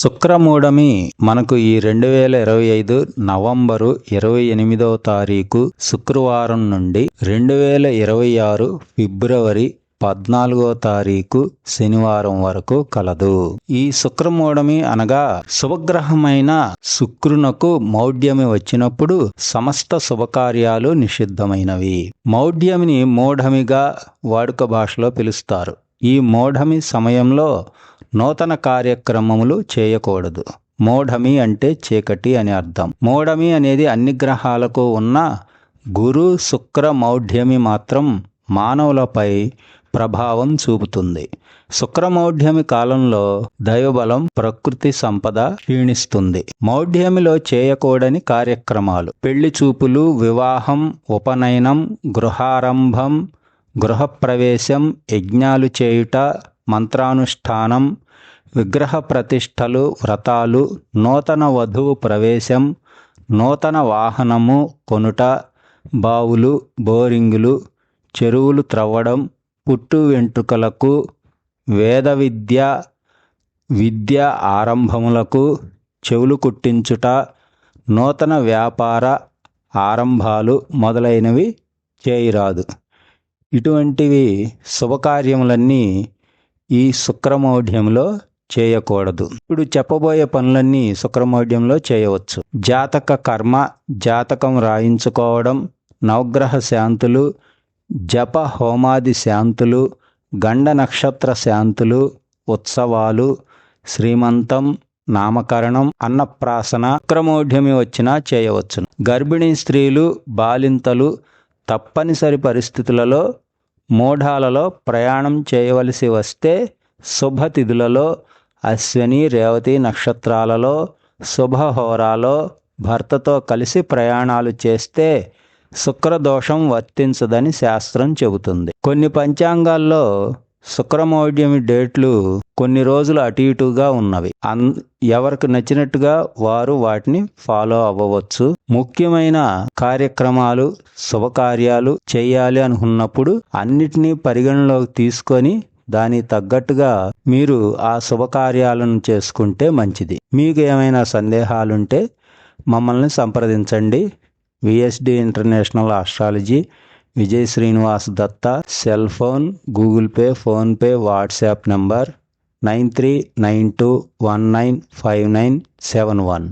శుక్రమూఢమి మనకు ఈ రెండు వేల ఇరవై ఐదు నవంబరు ఇరవై ఎనిమిదవ తారీఖు శుక్రవారం నుండి రెండు వేల ఇరవై ఆరు ఫిబ్రవరి పద్నాలుగో తారీఖు శనివారం వరకు కలదు. ఈ శుక్రమూఢమి అనగా శుభగ్రహమైన శుక్రునకు మౌఢ్యమి వచ్చినప్పుడు సమస్త శుభకార్యాలు నిషిద్ధమైనవి. మౌఢ్యమిని మూఢమిగా వాడుక భాషలో పిలుస్తారు. ఈ మూఢమి సమయంలో నూతన కార్యక్రమములు చేయకూడదు. మోఢమి అంటే చీకటి అని అర్థం. మోఢమి అనేది అన్ని గ్రహాలకు ఉన్న గురు శుక్ర మౌఢ్యమి మాత్రం మానవులపై ప్రభావం చూపుతుంది. శుక్రమౌఢ్యమి కాలంలో దైవబలం ప్రకృతి సంపద క్షీణిస్తుంది. మౌఢ్యమిలో చేయకూడని కార్యక్రమాలు. పెళ్ళి చూపులు వివాహం ఉపనయనం గృహారంభం గృహప్రవేశం యజ్ఞాలు చేయుట మంత్రానుష్ఠానం విగ్రహ ప్రతిష్టలు వ్రతాలు నూతన వధువు ప్రవేశం నూతన వాహనము కొనుట బావులు బోరింగులు చెరువులు త్రవ్వడం పుట్టు వెంట్రుకలకు వేద విద్య విద్య ఆరంభములకు చెవులు కుట్టించుట నూతన వ్యాపార ఆరంభాలు మొదలైనవి చేయరాదు. ఇటువంటివి శుభకార్యములన్నీ ఈ శుక్రమౌఢ్యంలో చేయకూడదు. ఇప్పుడు చెప్పబోయే పనులన్నీ శుక్రమౌఢ్యంలో చేయవచ్చు. జాతక కర్మ జాతకం రాయించుకోవడం నవగ్రహ శాంతులు జప హోమాది శాంతులు గండ నక్షత్ర శాంతులు ఉత్సవాలు శ్రీమంతం నామకరణం అన్నప్రాసన శుక్రమౌఢ్యమి వచ్చినా చేయవచ్చును గర్భిణీ స్త్రీలు బాలింతలు తప్పనిసరి పరిస్థితులలో మూఢాలలో ప్రయాణం చేయవలసి వస్తే శుభతిథులలో అశ్విని రేవతి నక్షత్రాలలో శుభహోరాలో భర్తతో కలిసి ప్రయాణాలు చేస్తే శుక్రదోషం వర్తించదని శాస్త్రం చెబుతుంది. కొన్ని పంచాంగాల్లో శుక్రమౌఢ్యమి డేట్లు కొన్ని రోజులు అటు ఇటుగా ఉన్నవి. అన్ ఎవరికి నచ్చినట్టుగా వారు వాటిని ఫాలో అవ్వవచ్చు. ముఖ్యమైన కార్యక్రమాలు శుభకార్యాలు చేయాలి అనుకున్నప్పుడు అన్నిటినీ పరిగణలోకి తీసుకొని దాని తగ్గట్టుగా మీరు ఆ శుభకార్యాలను చేసుకుంటే మంచిది. మీకు ఏమైనా సందేహాలుంటే మమ్మల్ని సంప్రదించండి. VSD international astrology Vijay Srinivas Datta cell phone Google Pay PhonePe WhatsApp number nine three nine two one nine five nine seven one.